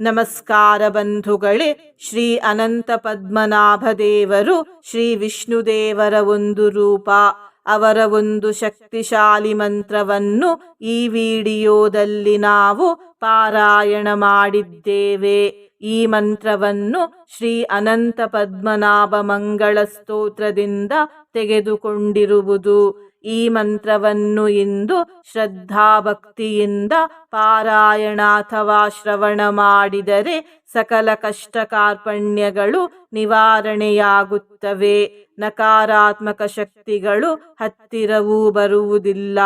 ನಮಸ್ಕಾರ ಬಂಧುಗಳೇ, ಶ್ರೀ ಅನಂತ ಪದ್ಮನಾಭ ದೇವರು ಶ್ರೀ ವಿಷ್ಣುದೇವರ ಒಂದು ರೂಪ. ಅವರ ಒಂದು ಶಕ್ತಿಶಾಲಿ ಮಂತ್ರವನ್ನು ಈ ವಿಡಿಯೋದಲ್ಲಿ ನಾವು ಪಾರಾಯಣ ಮಾಡಿದ್ದೇವೆ. ಈ ಮಂತ್ರವನ್ನು ಶ್ರೀ ಅನಂತ ಪದ್ಮನಾಭ ಮಂಗಳ ಸ್ತೋತ್ರದಿಂದ ತೆಗೆದುಕೊಂಡಿರುವುದು. ಈ ಮಂತ್ರವನ್ನು ಇಂದು ಶ್ರದ್ಧಾಭಕ್ತಿಯಿಂದ ಪಾರಾಯಣ ಅಥವಾ ಶ್ರವಣ ಮಾಡಿದರೆ ಸಕಲ ಕಷ್ಟ ಕಾರ್ಪಣ್ಯಗಳು ನಿವಾರಣೆಯಾಗುತ್ತವೆ. ನಕಾರಾತ್ಮಕ ಶಕ್ತಿಗಳು ಹತ್ತಿರವೂ ಬರುವುದಿಲ್ಲ.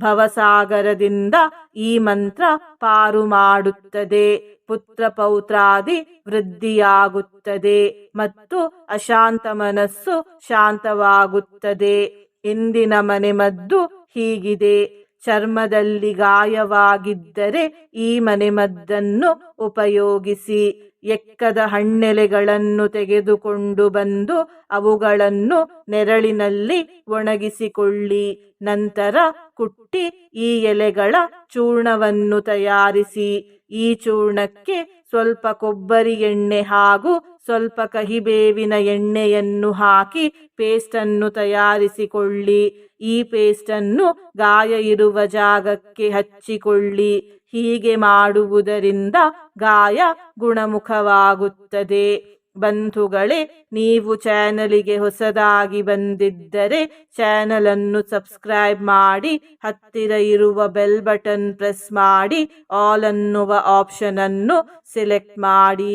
ಭವಸಾಗರದಿಂದ ಈ ಮಂತ್ರ ಪಾರು ಮಾಡುತ್ತದೆ. ಪುತ್ರ ಪೌತ್ರಾದಿ ವೃದ್ಧಿಯಾಗುತ್ತದೆ ಮತ್ತು ಅಶಾಂತ ಮನಸ್ಸು ಶಾಂತವಾಗುತ್ತದೆ. ಇಂದಿನ ಮನೆಮದ್ದು ಹೀಗಿದೆ. ಚರ್ಮದಲ್ಲಿ ಗಾಯವಾಗಿದ್ದರೆ ಈ ಮನೆಮದ್ದನ್ನು ಉಪಯೋಗಿಸಿ. ಎಕ್ಕದ ಹಣ್ಣೆಲೆಗಳನ್ನು ತೆಗೆದುಕೊಂಡು ಬಂದು ಅವುಗಳನ್ನು ನೆರಳಿನಲ್ಲಿ ಒಣಗಿಸಿಕೊಳ್ಳಿ. ನಂತರ ಕುಟ್ಟಿ ಈ ಎಲೆಗಳ ಚೂರ್ಣವನ್ನು ತಯಾರಿಸಿ. ಈ ಚೂರ್ಣಕ್ಕೆ ಸ್ವಲ್ಪ ಕೊಬ್ಬರಿ ಎಣ್ಣೆ ಹಾಗೂ ಸ್ವಲ್ಪ ಕಹಿಬೇವಿನ ಎಣ್ಣೆಯನ್ನು ಹಾಕಿ ಪೇಸ್ಟನ್ನು ತಯಾರಿಸಿಕೊಳ್ಳಿ. ಈ ಪೇಸ್ಟನ್ನು ಗಾಯ ಇರುವ ಜಾಗಕ್ಕೆ ಹಚ್ಚಿಕೊಳ್ಳಿ. ಹೀಗೆ ಮಾಡುವುದರಿಂದ ಗಾಯ ಗುಣಮುಖವಾಗುತ್ತದೆ. ಬಂಧುಗಳೇ, ನೀವು ಚಾನಲಿಗೆ ಹೊಸದಾಗಿ ಬಂದಿದ್ದರೆ ಚಾನಲನ್ನು ಸಬ್ಸ್ಕ್ರೈಬ್ ಮಾಡಿ, ಹತ್ತಿರ ಇರುವ ಬೆಲ್ ಬಟನ್ ಪ್ರೆಸ್ ಮಾಡಿ, ಆಲ್ ಅನ್ನುವ ಆಪ್ಷನನ್ನು ಸೆಲೆಕ್ಟ್ ಮಾಡಿ.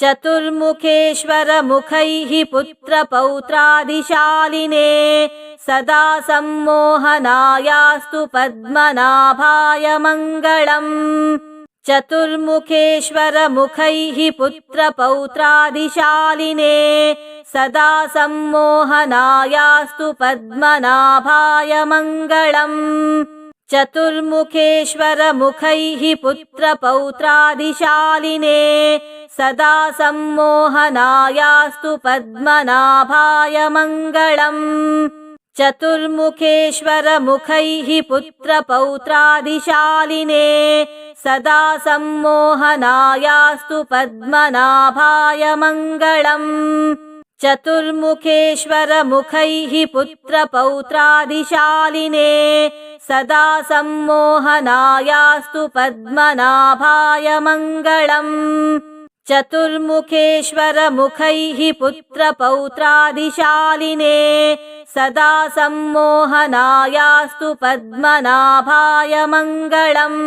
चतुर्मुखेश्वरमुखैः पुत्रपौत्रादिशालिने सदा सम्मोहनायास्तु पद्मनाभाय मङ्गलम्। चतुर्मुखेश्वरमुखैः पुत्रपौत्रादिशालिने सदा सम्मोहनायास्तु पद्मनाभाय मङ्गलम्। चतुर्मुखेश्वरमुखैः पुत्रपौत्रादिशालिने सदा सम्मोहनायास्तु पद्मनाभाय मङ्गलम्। चतुर्मुखेश्वरमुखैः पुत्रपौत्रादिशालिने सदा सम्मोहनायास्तु पद्मनाभाय मङ्गलम् चतुर्मुखेश्वरमुखैः पुत्रपौत्रादिशालिने सदा सम्मोहनायास्तु पद्मनाभाय मङ्गलम्। चतुर्मुखेश्वरमुखैः पुत्रपौत्रादिशालिने सदा सम्मोहनायास्तु पद्मनाभाय मङ्गलम्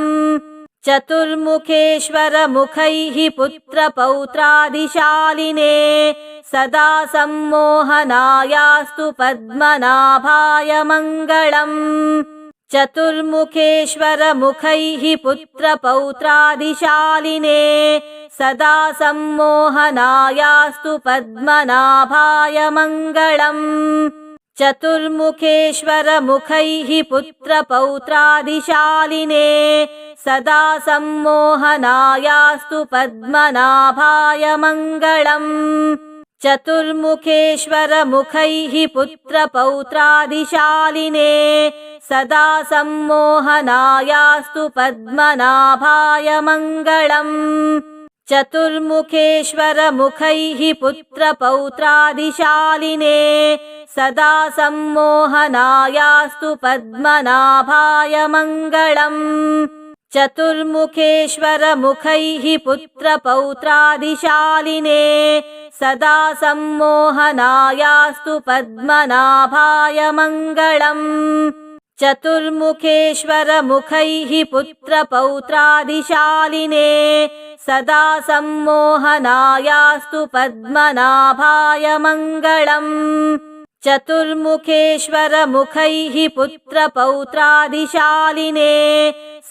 चतुर्मुखेश्वरमुखैः पुत्रपौत्रादिशालिने सदा सम्मोहनायास्तु पद्मनाभाय मङ्गलम्। चतुर्मुखेश्वरमुखैः पुत्रपौत्रादिशालिने सदा सम्मोहनायास्तु पद्मनाभाय मङ्गलम् चतुर्मुखेश्वरमुखैः पुत्रपौत्रादिशालिने सदा सम्मोहनायास्तु पद्मनाभाय मङ्गलम्। चतुर्मुखेश्वरमुखैः पुत्रपौत्रादिशालिने सदा सम्मोहनायास्तु पद्मनाभाय मङ्गलम् चतुर्मुखेश्वरमुखैः पुत्रपौत्रादिशालिने सदा सम्मोहनायास्तु पद्मनाभाय मङ्गलम्। चतुर्मुखेश्वरमुखैः पुत्रपौत्रादिशालिने सदा सम्मोहनायास्तु पद्मनाभाय मङ्गलम् चतुर्मुखेश्वरमुखैः पुत्रपौत्रादिशालिने सदा सम्मोहनायास्तु पद्मनाभाय मङ्गलम्। चतुर्मुखेश्वरमुखैः पुत्रपौत्रादिशालिने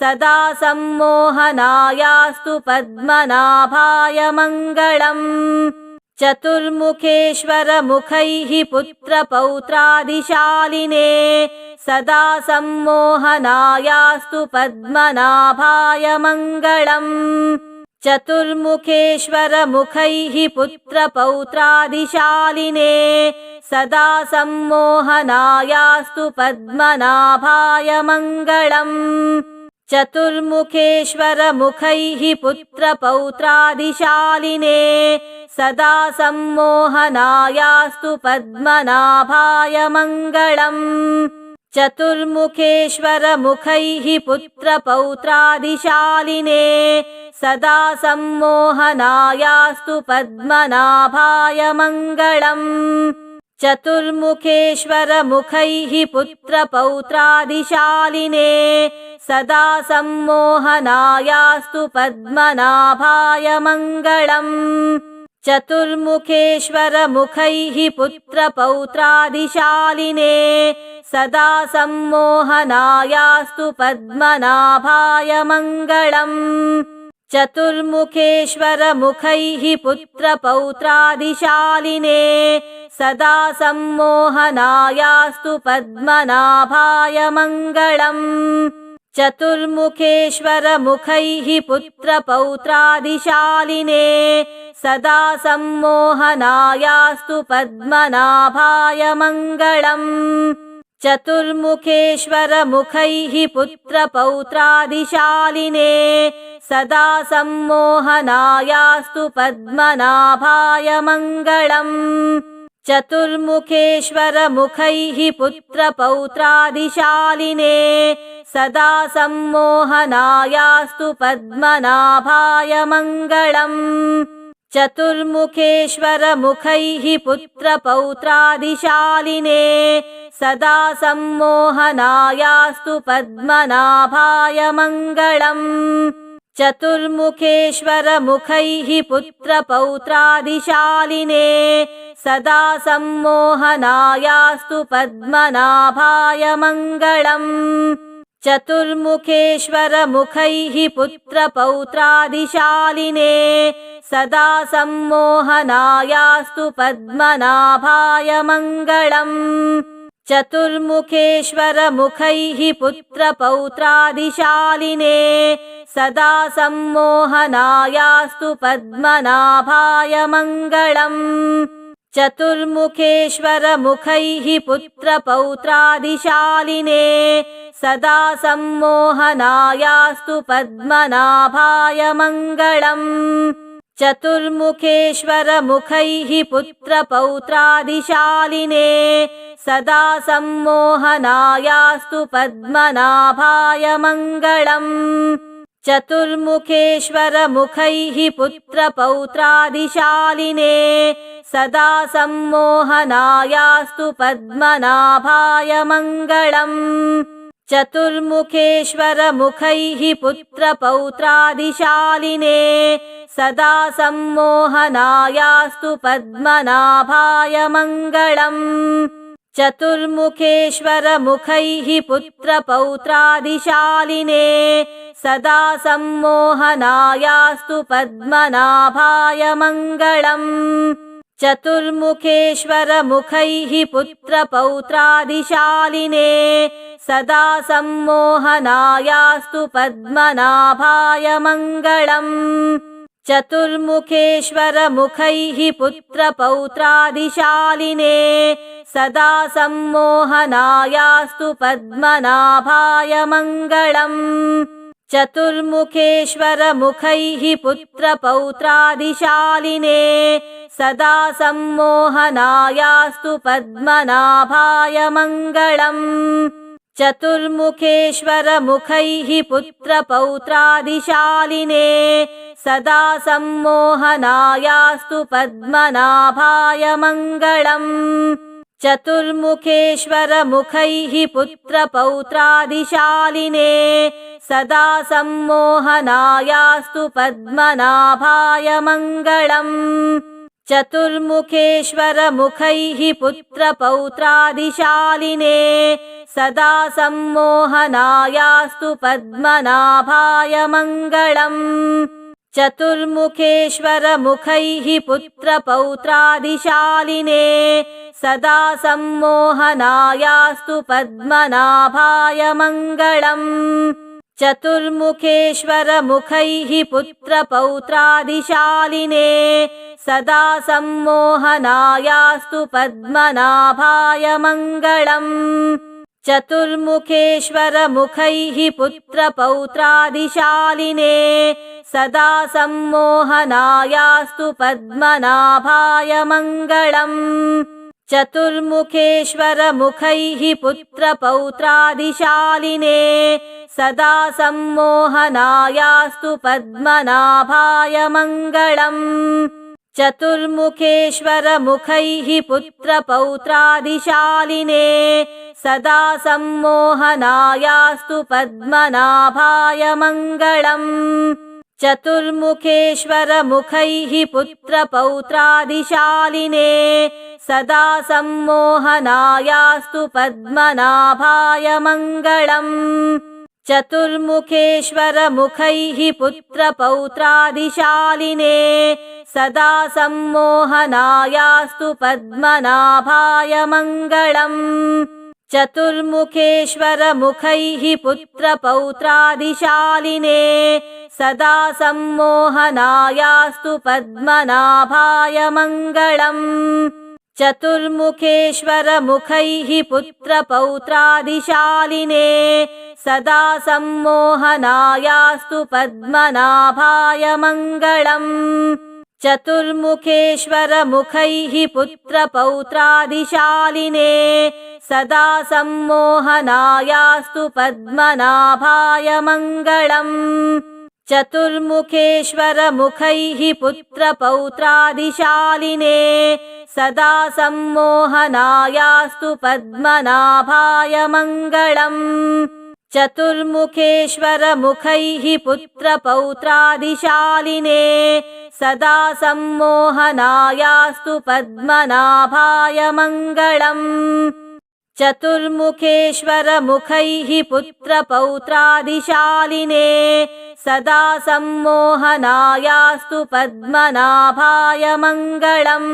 सदा सम्मोहनायास्तु पद्मनाभाय मङ्गलम् चतुर्मुखेश्वरमुखैः पुत्रपौत्रादिशालिने सदा सम्मोहनायास्तु पद्मनाभाय मङ्गलम्। चतुर्मुखेश्वरमुखैः पुत्रपौत्रादिशालिने सदा सम्मोहनायास्तु पद्मनाभाय मङ्गलम् चतुर्मुखेश्वरमुखैः पुत्रपौत्रादिशालिने सदा सम्मोहनायास्तु पद्मनाभाय मङ्गलम्। चतुर्मुखेश्वरमुखैः पुत्रपौत्रादिशालिने सदा सम्मोहनायास्तु पद्मनाभाय मङ्गलम् चतुर्मुखेश्वरमुखैः पुत्रपौत्रादिशालिने सदा सम्मोहनायास्तु पद्मनाभाय मङ्गलम्। चतुर्मुखेश्वरमुखैः पुत्रपौत्रादिशालिने सदा सम्मोहनायास्तु पद्मनाभाय मङ्गलम् चतुर्मुखेश्वरमुखैः पुत्रपौत्रादिशालिने सदा सम्मोहनायास्तु पद्मनाभाय मङ्गलम्। चतुर्मुखेश्वरमुखैः पुत्रपौत्रादिशालिने सदा सम्मोहनायास्तु पद्मनाभाय मङ्गलम्। चतुर्मुखेश्वरमुखैः पुत्रपौत्रादिशालिने सदा सम्मोहनायास्तु पद्मनाभाय मङ्गलम्। चतुर्मुखेश्वरमुखैः पुत्रपौत्रादिशालिने सदा सम्मोहनायास्तु पद्मनाभाय मङ्गलम्। चतुर्मुखेश्वरमुखैः पुत्रपौत्रादिशालिने सदा सम्मोहनायास्तु पद्मनाभाय मङ्गलम् चतुर्मुखेश्वरमुखैः पुत्रपौत्रादिशालिने सदा सम्मोहनायास्तु पद्मनाभाय मङ्गलम्। चतुर्मुखेश्वरमुखैः पुत्रपौत्रादिशालिने सदा सम्मोहनायास्तु पद्मनाभाय मङ्गलम् चतुर्मुखेश्वरमुखैः पुत्रपौत्रादिशालिने सदा सम्मोहनायास्तु पद्मनाभाय मङ्गलम्। चतुर्मुखेश्वरमुखैः पुत्रपौत्रादिशालिने सदा सम्मोहनायास्तु पद्मनाभाय मङ्गलम् चतुर्मुखेश्वरमुखैः पुत्रपौत्रादिशालिने सदा सम्मोहनायास्तु पद्मनाभाय मङ्गलम्। चतुर्मुखेश्वरमुखैः पुत्रपौत्रादिशालिने सदा सम्मोहनायास्तु पद्मनाभाय मङ्गलम् चतुर्मुखेश्वरमुखैः पुत्रपौत्रादिशालिने सदा सम्मोहनायास्तु पद्मनाभाय मङ्गलम्। चतुर्मुखेश्वरमुखैः पुत्रपौत्रादिशालिने सदा सम्मोहनायास्तु पद्मनाभाय मङ्गलम् चतुर्मुखेश्वरमुखैः पुत्रपौत्रादिशालिने सदा सम्मोहनायास्तु पद्मनाभाय मङ्गलम्। चतुर्मुखेश्वरमुखैः पुत्रपौत्रादिशालिने सदा सम्मोहनायास्तु पद्मनाभाय मङ्गलम् चतुर्मुखेश्वरमुखैः पुत्रपौत्रादिशालिने सदा सम्मोहनायास्तु पद्मनाभाय मङ्गलम्। चतुर्मुखेश्वरमुखैः पुत्रपौत्रादिशालिने सदा सम्मोहनायास्तु पद्मनाभाय मङ्गलम् चतुर्मुखेश्वरमुखैः पुत्रपौत्रादिशालिने सदा सम्मोहनायास्तु पद्मनाभाय मङ्गलम्। चतुर्मुखेश्वरमुखैः पुत्रपौत्रादिशालिने सदा सम्मोहनायास्तु पद्मनाभाय मङ्गलम् चतुर्मुखेश्वरमुखैः पुत्रपौत्रादिशालिने सदा सम्मोहनायास्तु पद्मनाभाय मङ्गलम्। चतुर्मुखेश्वरमुखैः पुत्रपौत्रादिशालिने सदा सम्मोहनायास्तु पद्मनाभाय मङ्गलम् चतुर्मुखेश्वरमुखैः पुत्रपौत्रादिशालिने सदा सम्मोहनायास्तु पद्मनाभाय मङ्गलम्। चतुर्मुखेश्वरमुखैः पुत्रपौत्रादिशालिने सदा सम्मोहनायास्तु पद्मनाभाय मङ्गलम् चतुर्मुखेश्वरमुखैः पुत्रपौत्रादिशालिने सदा सम्मोहनायास्तु पद्मनाभाय मङ्गलम्। चतुर्मुखेश्वरमुखैः पुत्रपौत्रादिशालिने सदा सम्मोहनायास्तु पद्मनाभाय मङ्गलम् चतुर्मुखेश्वरमुखैः पुत्रपौत्रादिशालिने सदा सम्मोहनायास्तु पद्मनाभाय मङ्गलम्। चतुर्मुखेश्वरमुखैः पुत्रपौत्रादिशालिने सदा सम्मोहनायास्तु पद्मनाभाय मङ्गलम् चतुर्मुखेश्वरमुखैः पुत्रपौत्रादिशालिने सदा सम्मोहनायास्तु पद्मनाभाय मङ्गलम्। चतुर्मुखेश्वरमुखैः पुत्रपौत्रादिशालिने सदा सम्मोहनायास्तु पद्मनाभाय मङ्गलम् चतुर्मुखेश्वरमुखैः पुत्रपौत्रादिशालिने सदा सम्मोहनायास्तु पद्मनाभाय मङ्गलम्। चतुर्मुखेश्वरमुखैः पुत्रपौत्रादिशालिने सदा सम्मोहनायास्तु पद्मनाभाय मङ्गलम् चतुर्मुखेश्वरमुखैः पुत्रपौत्रादिशालिने सदा सम्मोहनायास्तु पद्मनाभाय मङ्गलम्।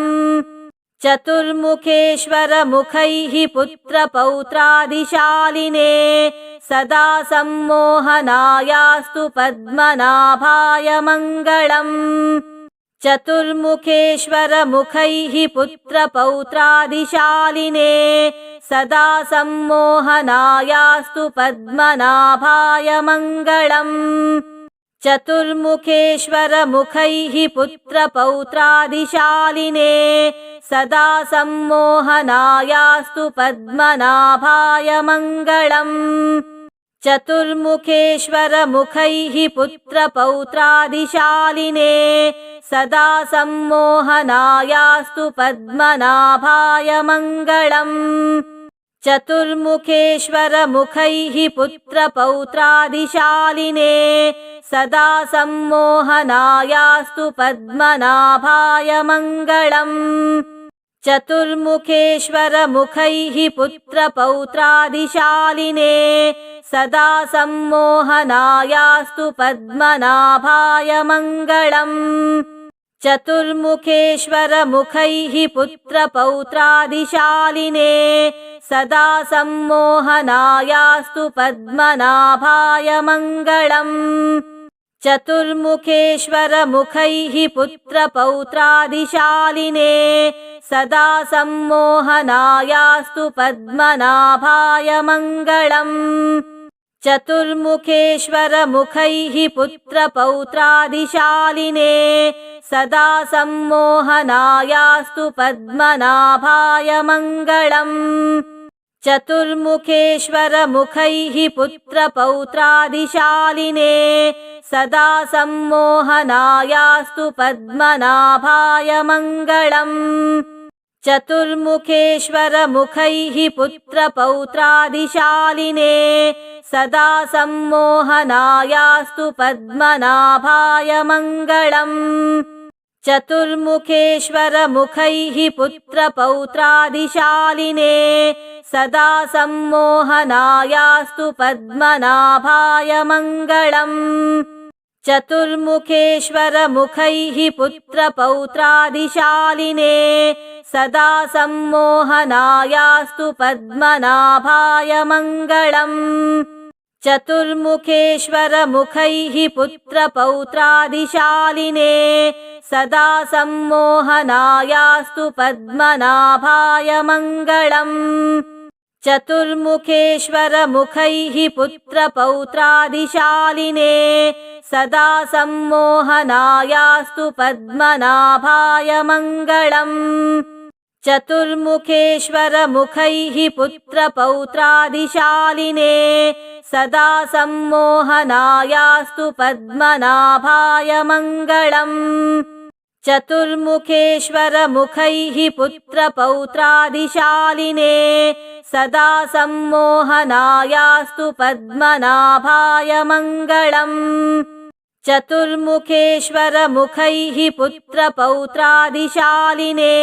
चतुर्मुखेश्वरमुखैः पुत्रपौत्रादिशालिने सदा सम्मोहनायास्तु पद्मनाभाय मङ्गलम् चतुर्मुखेश्वरमुखैः पुत्रपौत्रादिशालिने सदा सम्मोहनायास्तु पद्मनाभाय मङ्गलम्। चतुर्मुखेश्वरमुखैः पुत्रपौत्रादिशालिने सदा सम्मोहनायास्तु पद्मनाभाय मङ्गलम् चतुर्मुखेश्वरमुखैः पुत्रपौत्रादिशालिने सदा सम्मोहनायास्तु पद्मनाभाय मङ्गलम्। चतुर्मुखेश्वरमुखैः पुत्रपौत्रादिशालिने सदा सम्मोहनायास्तु पद्मनाभाय मङ्गलम् चतुर्मुखेश्वरमुखैः पुत्रपौत्रादिशालिने सदा सम्मोहनायास्तु पद्मनाभाय मङ्गलम्। चतुर्मुखेश्वरमुखैः पुत्रपौत्रादिशालिने सदा सम्मोहनायास्तु पद्मनाभाय मङ्गलम् चतुर्मुखेश्वरमुखैः पुत्रपौत्रादिशालिने सदा सम्मोहनायास्तु पद्मनाभाय मङ्गलम्। चतुर्मुखेश्वरमुखैः पुत्रपौत्रादिशालिने सदा सम्मोहनायास्तु पद्मनाभाय मङ्गलम् चतुर्मुखेश्वरमुखैः पुत्रपौत्रादिशालिने सदा सम्मोहनायास्तु पद्मनाभाय मङ्गलम्। चतुर्मुखेश्वरमुखैः पुत्रपौत्रादिशालिने सदा सम्मोहनायास्तु पद्मनाभाय मङ्गलम् चतुर्मुखेश्वरमुखैः पुत्रपौत्रादिशालिने सदा सम्मोहनायास्तु पद्मनाभाय मङ्गलम्। चतुर्मुखेश्वरमुखैः पुत्रपौत्रादिशालिने सदा सम्मोहनायास्तु पद्मनाभाय मङ्गलम् चतुर्मुखेश्वरमुखैः पुत्रपौत्रादिशालिने सदा सम्मोहनायास्तु पद्मनाभाय मङ्गलम्। चतुर्मुखेश्वरमुखैः पुत्रपौत्रादिशालिने सदा सम्मोहनायास्तु पद्मनाभाय मङ्गलम्। चतुर्मुखेश्वरमुखैः पुत्रपौत्रादिशालिने सदा सम्मोहनायास्तु पद्मनाभाय मङ्गलम्। चतुर्मुखेश्वरमुखैः पुत्रपौत्रादिशालिने सदा सम्मोहनायास्तु पद्मनाभाय मङ्गलम्। चतुर्मुखेश्वरमुखैः पुत्रपौत्रादिशालिने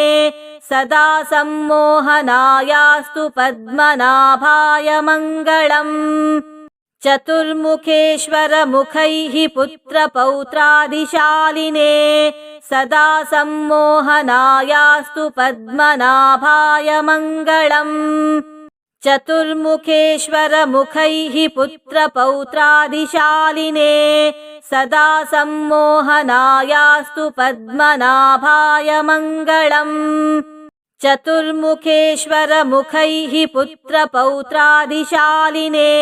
सदा सम्मोहनायास्तु पद्मनाभाय मङ्गलम् चतुर्मुखेश्वरमुखैः पुत्रपौत्रादिशालिने सदा सम्मोहनायास्तु पद्मनाभाय मङ्गलम्। चतुर्मुखेश्वरमुखैः पुत्रपौत्रादिशालिने सदा सम्मोहनायास्तु पद्मनाभाय मङ्गलम् चतुर्मुखेश्वरमुखैः पुत्रपौत्रादिशालिने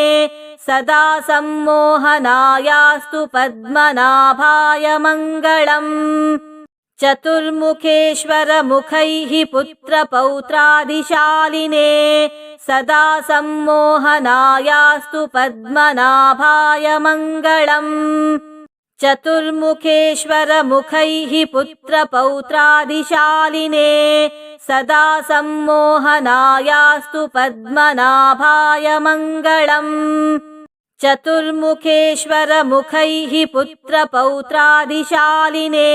सदा सम्मोहनायास्तु पद्मनाभाय मङ्गलम्। चतुर्मुखेश्वरमुखैः पुत्रपौत्रादिशालिने सदा सम्मोहनायास्तु पद्मनाभाय मङ्गलम् चतुर्मुखेश्वरमुखैः पुत्रपौत्रादिशालिने सदा सम्मोहनायास्तु पद्मनाभाय मङ्गलम्। चतुर्मुखेश्वरमुखैः पुत्रपौत्रादिशालिने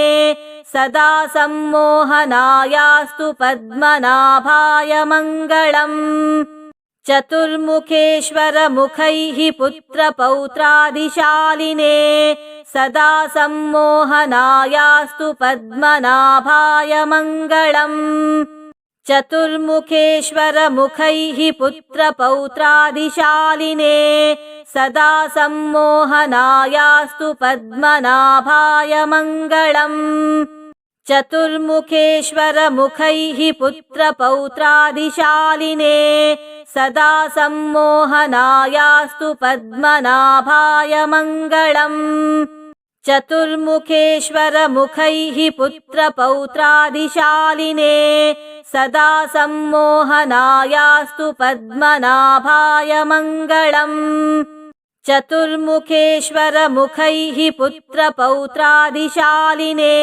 सदा सम्मोहनायास्तु पद्मनाभाय मङ्गलम् चतुर्मुखेश्वरमुखैः पुत्रपौत्रादिशालिने सदा सम्मोहनायास्तु पद्मनाभाय मङ्गलम्। चतुर्मुखेश्वरमुखैः पुत्रपौत्रादिशालिने सदा सम्मोहनायास्तु पद्मनाभाय मङ्गलम्। चतुर्मुखेश्वरमुखैः पुत्रपौत्रादिशालिने सदा सम्मोहनायास्तु पद्मनाभाय मङ्गलम्। चतुर्मुखेश्वरमुखैः पुत्रपौत्रादिशालिने सदा सम्मोहनायास्तु पद्मनाभाय मङ्गलम्। चतुर्मुखेश्वरमुखैः पुत्रपौत्रादिशालिने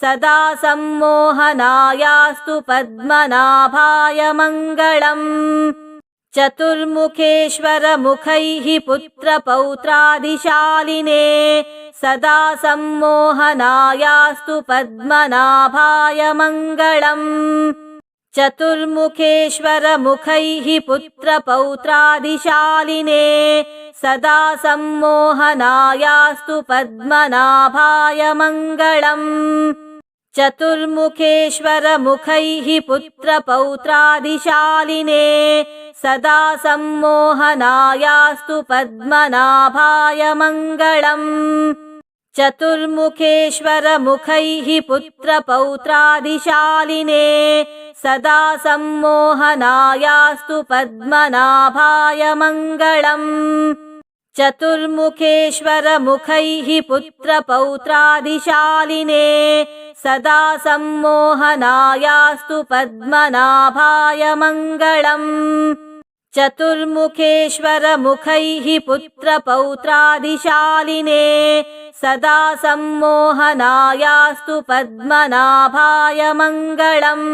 सदा सम्मोहनायास्तु पद्मनाभाय मङ्गलम् चतुर्मुखेश्वरमुखैः पुत्रपौत्रादिशालिने सदा सम्मोहनायास्तु पद्मनाभाय मङ्गलम्। चतुर्मुखेश्वरमुखैः पुत्रपौत्रादिशालिने सदा सम्मोहनायास्तु पद्मनाभाय मङ्गलम् चतुर्मुखेश्वरमुखैः पुत्रपौत्रादिशालिने सदा सम्मोहनायास्तु पद्मनाभाय मङ्गलम्। चतुर्मुखेश्वरमुखैः पुत्रपौत्रादिशालिने सदा सम्मोहनायास्तु पद्मनाभाय मङ्गलम् चतुर्मुखेश्वरमुखैः पुत्रपौत्रादिशालिने सदा सम्मोहनायास्तु पद्मनाभाय मङ्गलम्। चतुर्मुखेश्वरमुखैः पुत्रपौत्रादिशालिने सदा सम्मोहनायास्तु पद्मनाभाय मङ्गलम्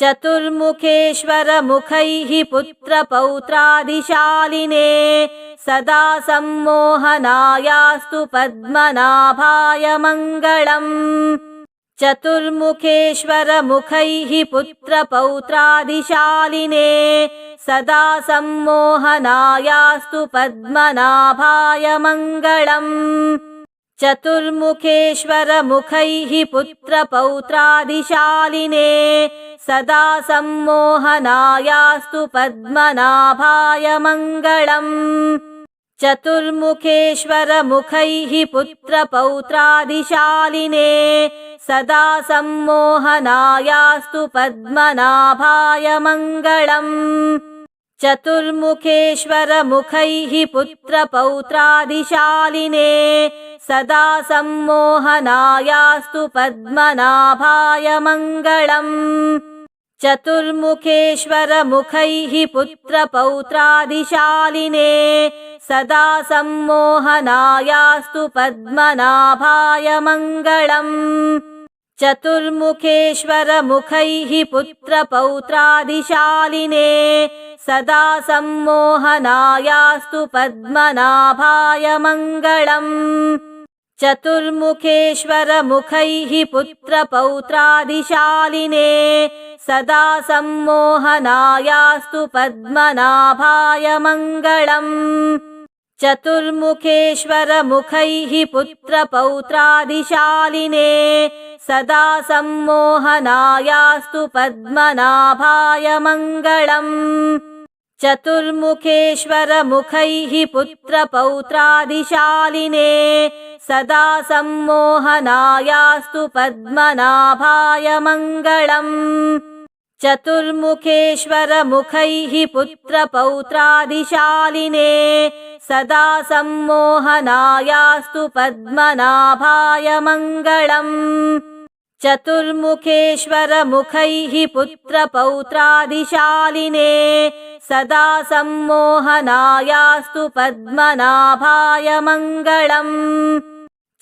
चतुर्मुखेश्वरमुखैः पुत्रपौत्रादिशालिने सदा सम्मोहनायास्तु पद्मनाभाय मङ्गलम्। चतुर्मुखेश्वरमुखैः पुत्रपौत्रादिशालिने सदा सम्मोहनायास्तु पद्मनाभाय मङ्गलम् चतुर्मुखेश्वरमुखैः पुत्रपौत्रादिशालिने सदा सम्मोहनायास्तु पद्मनाभाय मङ्गलम्। चतुर्मुखेश्वरमुखैः पुत्रपौत्रादिशालिने सदा सम्मोहनायास्तु पद्मनाभाय मङ्गलम् चतुर्मुखेश्वरमुखैः पुत्रपौत्रादिशालिने सदा सम्मोहनायास्तु पद्मनाभाय मङ्गलम्। चतुर्मुखेश्वरमुखैः पुत्रपौत्रादिशालिने सदा सम्मोहनायास्तु पद्मनाभाय मङ्गलम्। चतुर्मुखेश्वरमुखैः पुत्रपौत्रादिशालिने सदा सम्मोहनायास्तु पद्मनाभाय मङ्गलम्। चतुर्मुखेश्वरमुखैः पुत्रपौत्रादिशालिने सदा सम्मोहनायास्तु पद्मनाभाय मङ्गलम् चतुर्मुखेश्वरमुखैः पुत्रपौत्रादिशालिने सदा सम्मोहनायास्तु पद्मनाभाय मङ्गलम्। चतुर्मुखेश्वरमुखैः पुत्रपौत्रादिशालिने सदा सम्मोहनायास्तु पद्मनाभाय मङ्गलम् चतुर्मुखेश्वरमुखैः पुत्रपौत्रादिशालिने सदा सम्मोहनायास्तु पद्मनाभाय मङ्गलम्। चतुर्मुखेश्वरमुखैः पुत्रपौत्रादिशालिने सदा सम्मोहनायास्तु पद्मनाभाय मङ्गलम्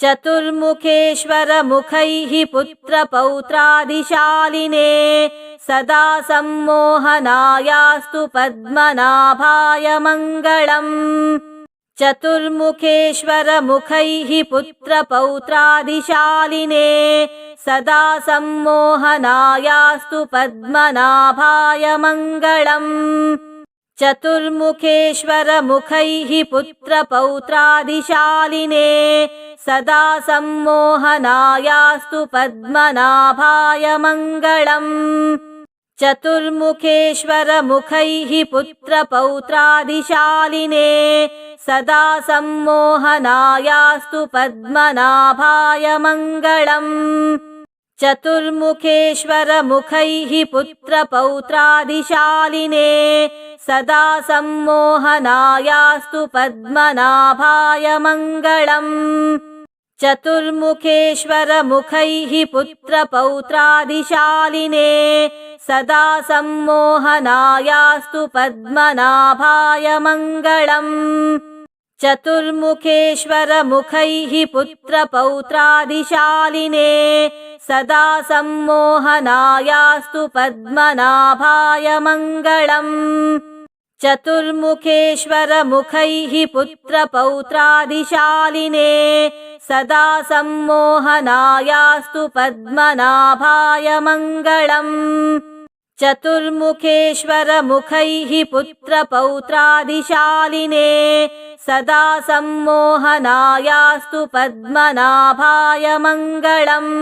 चतुर्मुखेश्वरमुखैः पुत्रपौत्रादिशालिने सदा सम्मोहनायास्तु पद्मनाभाय मङ्गलम्। चतुर्मुखेश्वरमुखैः पुत्रपौत्रादिशालिने सदा सम्मोहनायास्तु पद्मनाभाय मङ्गलम् चतुर्मुखेश्वरमुखैः पुत्रपौत्रादिशालिने सदा सम्मोहनायास्तु पद्मनाभाय मङ्गलम्। चतुर्मुखेश्वरमुखैः पुत्रपौत्रादिशालिने सदा सम्मोहनायास्तु पद्मनाभाय मङ्गलम् चतुर्मुखेश्वरमुखैः पुत्रपौत्रादिशालिने सदा सम्मोहनायास्तु पद्मनाभाय मङ्गलम्। चतुर्मुखेश्वरमुखैः पुत्रपौत्रादिशालिने सदा सम्मोहनायास्तु पद्मनाभाय मङ्गलम् चतुर्मुखेश्वरमुखैः पुत्रपौत्रादिशालिने सदा सम्मोहनायास्तु पद्मनाभाय मङ्गलम्। चतुर्मुखेश्वरमुखैः पुत्रपौत्रादिशालिने सदा सम्मोहनायास्तु पद्मनाभाय मङ्गलम् चतुर्मुखेश्वरमुखैः पुत्रपौत्रादिशालिने सदा सम्मोहनायास्तु पद्मनाभाय मङ्गलम्